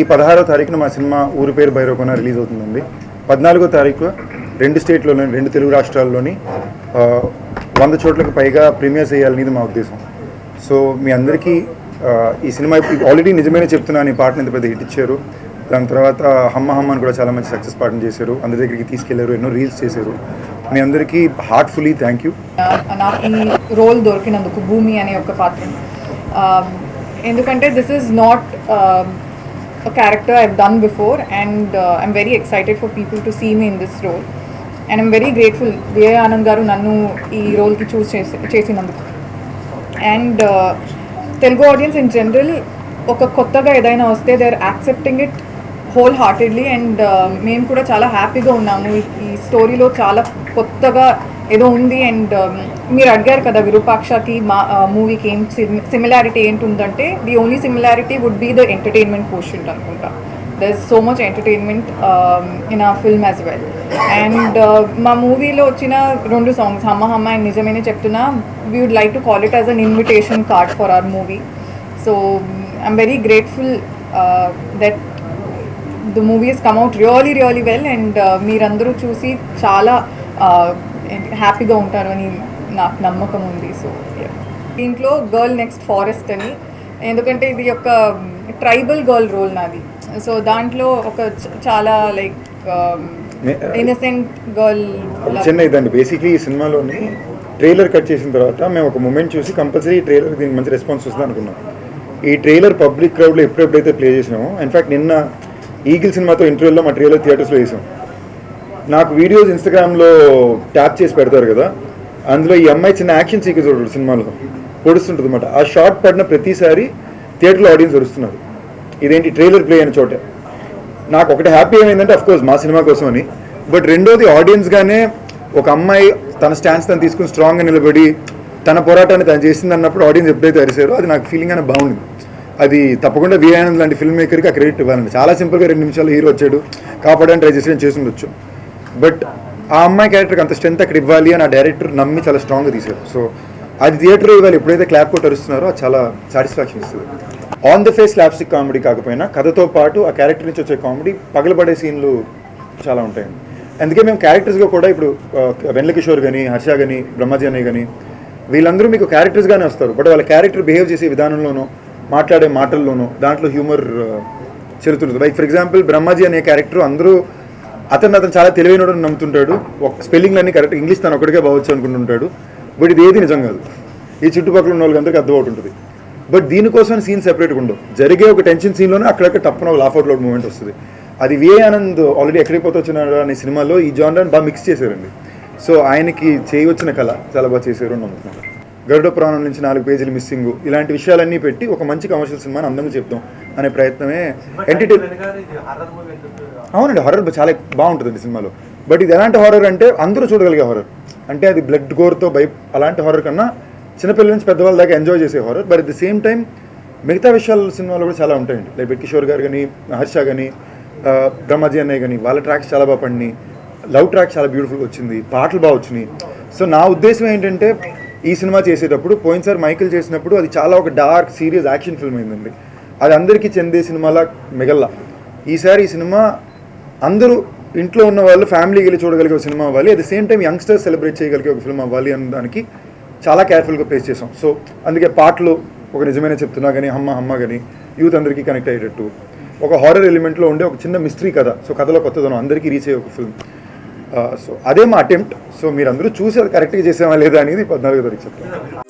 ఈ పదహారో తారీఖున మా సినిమా ఊరి పేరు భైరవకొన రిలీజ్ అవుతుందండి. పద్నాలుగో తారీఖు రెండు స్టేట్లోని రెండు తెలుగు రాష్ట్రాల్లోని వంద చోట్లకు పైగా ప్రీమియర్స్ చేయాలనేది మా ఉద్దేశం. సో మీ అందరికీ ఈ సినిమా ఆల్రెడీ నిజమైన చెప్తున్నాను ఈ పాటను ఇంత పెద్ద హిట్ ఇచ్చారు. దాని తర్వాత హమ్మ హమ్మ అని కూడా చాలా మంచి సక్సెస్ పాటను చేశారు. అందరి దగ్గరికి తీసుకెళ్ళారు ఎన్నో రీల్స్ చేశారు. మీ అందరికీ హార్ట్ఫుల్లీ థ్యాంక్ యూ. నాకు ఈ రోల్ దొరికినందుకు భూమి అనే ఒక పాత్ర. ఎందుకంటే this is not a character I've done before and I'm very excited for people to see me in this role and I'm very grateful Vijaya Anand garu నన్ను ఈ రోల్కి చూస్ చేసి చేసినందుకు. And Telugu audience in general ఒక కొత్తగా ఏదైనా వస్తే they are accepting it whole heartedly and మేము కూడా చాలా హ్యాపీగా ఉన్నాము. ఈ స్టోరీలో చాలా కొత్తగా ఏదో ఉంది అండ్ um, మీరు అడిగారు కదా విరూపాక్షకి మా మూవీకి ఏం సిమిలారిటీ ఏంటి ఉందంటే the only similarity would be the entertainment portion అనుకుంటా. There is so much entertainment in a film as well and మా మూవీలో వచ్చిన రెండు సాంగ్స్ హమ్మ హమ్మ అండ్ నిజమేనే చెప్తున్నా we would like to call it as an invitation card for our movie so I'm very grateful that the movies come out really really well and మీరందరూ చూసి చాలా uh, హ్యాపీగా ఉంటారు అని నాకు నమ్మకం ఉంది సో దీంట్లో గర్ల్ నెక్స్ట్ ఫారెస్ట్ అని ఎందుకంటే ఇది ఒక ట్రైబల్ గర్ల్ రోల్ నాది. సో దాంట్లో ఒక చాలా లైక్ ఇన్నసెంట్ గర్ల్ చిన్న ఇదండి. బేసిక్లీ ఈ సినిమాలోని ట్రైలర్ కట్ చేసిన తర్వాత మేము ఒక మూమెంట్ చూసి కంపల్సరీ ట్రైలర్ దీనికి మంచి రెస్పాన్స్ వస్తుంది అనుకున్నాం. ఈ ట్రైలర్ పబ్లిక్ క్రౌడ్లో ఎప్పుడెప్పుడైతే ప్లే చేసినామో ఇన్ఫాక్ట్ నిన్న ఈగిల్ సినిమాతో ఇంటర్వ్యూలో మా ట్రైలర్ థియేటర్స్లో వేసాం. నాకు వీడియోస్ ఇన్స్టాగ్రామ్లో ట్యాప్ చేసి పెడతారు కదా అందులో ఈ అమ్మాయి చిన్న యాక్షన్ సీక్వెన్స్ చూడడు సినిమాలో పొడుస్తుంటుంది అనమాట ఆ షార్ట్ పడిన ప్రతిసారి థియేటర్లో ఆడియన్స్ వరుస్తున్నారు ఇదేంటి ట్రైలర్ ప్లే అయిన చోటే. నాకు ఒకటి హ్యాపీ ఏమైందంటే కోర్స్ మా సినిమా కోసం అని బట్ రెండోది ఆడియన్స్గానే ఒక అమ్మాయి తన స్టాండ్స్ తను తీసుకుని స్ట్రాంగ్గా నిలబడి తన పోరాటాన్ని తను చేసింది అన్నప్పుడు ఆడియన్స్ ఎప్పుడైతే అరిసారో అది నాకు ఫీలింగ్ అనే బాగుంది. అది తప్పకుండా వి ఆనంద్ లాంటి ఫిల్మ్ మేకర్కి ఆ క్రెడిట్ ఇవ్వాలండి. చాలా సింపుల్గా రెండు నిమిషాలు హీరో వచ్చాడు. కాపాడని ట్రై చేసి చేసి ఉండొచ్చు బట్ ఆ అమ్మాయి క్యారెక్టర్కి అంత స్ట్రెంత్ అక్కడ ఇవ్వాలి అని ఆ డైరెక్టర్ నమ్మి చాలా స్ట్రాంగ్గా తీశారు. సో అది థియేటర్లో ఇవాళ ఎప్పుడైతే క్లాప్ కొట్టి అరుస్తున్నారో అది చాలా సాటిస్ఫాక్షన్ ఇస్తుంది. On the face slapstick comedy కాకపోయినా కథతో పాటు ఆ క్యారెక్టర్ నుంచి వచ్చే కామెడీ పగలబడే సీన్లు చాలా ఉంటాయండి అందుకే మేము క్యారెక్టర్స్గా కూడా ఇప్పుడు ఆ, వెన్నెల కిషోర్ కానీ హర్ష కానీ బ్రహ్మాజీ అనే కానీ వీళ్ళందరూ మీకు క్యారెక్టర్స్గానే వస్తారు. బట్ వాళ్ళ క్యారెక్టర్ బిహేవ్ చేసే విధానంలోనూ మాట్లాడే మాటల్లోనూ దాంట్లో హ్యూమర్ చెరుతుంది లైక్ ఫర్ ఎగ్జాంపుల్ బ్రహ్మాజీ అనే క్యారెక్టర్ అందరూ అతను అతను చాలా తెలివైనడు నమ్ముతుంటాడు. ఒక స్పెల్లింగ్ అన్ని కరెక్ట్ ఇంగ్లీష్ తను ఒకటిగా బావచ్చు అనుకుంటుంటాడు. బట్ ఇది ఏది నిజం కాదు. ఈ చుట్టుపక్కల ఉన్న వాళ్ళందరికీ అర్థమవుతుంటుంది ఉంటుంది బట్ దీనికోసం సీన్ సెపరేట్గా ఉండవు. జరిగే ఒక టెన్షన్ సీన్లోనే అక్కడక్కడ టప్పున ఒక లాఫ్ అవుట్ లోడ్ మూమెంట్ వస్తుంది. అది వే ఆనంద్ ఆల్రెడీ ఎక్కడికి పోతే వచ్చినాడు అనే సినిమాలో ఈ జానరాన్ని బాగా మిక్స్ చేశారండి. సో ఆయనకి చేయవచ్చిన కళ చాలా బాగా చేశారు అని నమ్ముతున్నాను. గరుడ పురాణం నుంచి నాలుగు పేజీలు మిస్సింగ్ ఇలాంటి విషయాలన్నీ పెట్టి ఒక మంచి కమర్షియల్ సినిమాని అందంగా చెప్తాం. అనే ప్రయత్నమే ఎంటర్టైన్ అవునండి హారర్ చాలా బాగుంటుంది సినిమాలో. బట్ ఇది ఎలాంటి హారర్ అంటే అందరూ చూడగలిగే హారర్ అంటే అది బ్లడ్ గోర్తో భయ అలాంటి హారర్ కన్నా చిన్నపిల్లల నుంచి పెద్దవాళ్ళ దాకా ఎంజాయ్ చేసే horror but at the same time మిగతా విషయాలు సినిమాలో కూడా చాలా ఉంటాయండి. లైక్ కిషోర్ గారు కానీ హర్ష కానీ బ్రహ్మాజీ అన్నయ్య కానీ వాళ్ళ ట్రాక్స్ చాలా బాగా పడినాయి. లవ్ ట్రాక్ చాలా బ్యూటిఫుల్గా వచ్చింది. పాటలు బాగా వచ్చినాయి. సో నా ఉద్దేశం ఏంటంటే ఈ సినిమా చేసేటప్పుడు పోయినసారి మైకిల్ చేసినప్పుడు అది చాలా ఒక డార్క్ సీరియస్ యాక్షన్ ఫిల్మ్ అయిందండి. అది అందరికీ చెందే సినిమాలా మిగల్లా. ఈసారి ఈ సినిమా అందరూ ఇంట్లో ఉన్న వాళ్ళు ఫ్యామిలీకి వెళ్ళి చూడగలిగే ఒక సినిమా అవ్వాలి. At the same time youngsters celebrate చేయగలిగే ఒక ఫిల్మ్ అవ్వాలి అన్న దానికి చాలా కేర్ఫుల్గా ప్లేస్ చేసాం సో అందుకే పాటలు ఒక నిజమైన చెప్తున్నా కానీ హమ్మ అమ్మ కానీ యూత్ అందరికీ కనెక్ట్ అయ్యేటట్టు. ఒక హారర్ ఎలిమెంట్లో ఉండే ఒక చిన్న మిస్టరీ కథ. సో కథలో కొత్తదనం అందరికీ రీచ్ అయ్యే ఒక ఫిల్మ్ సో uh, అదే మా అటెంప్ట్ సో మీరు అందరూ చూసి అది కరెక్ట్గా చేసామా లేదా అనేది పద్నాలుగో తారీఖు చెప్తాను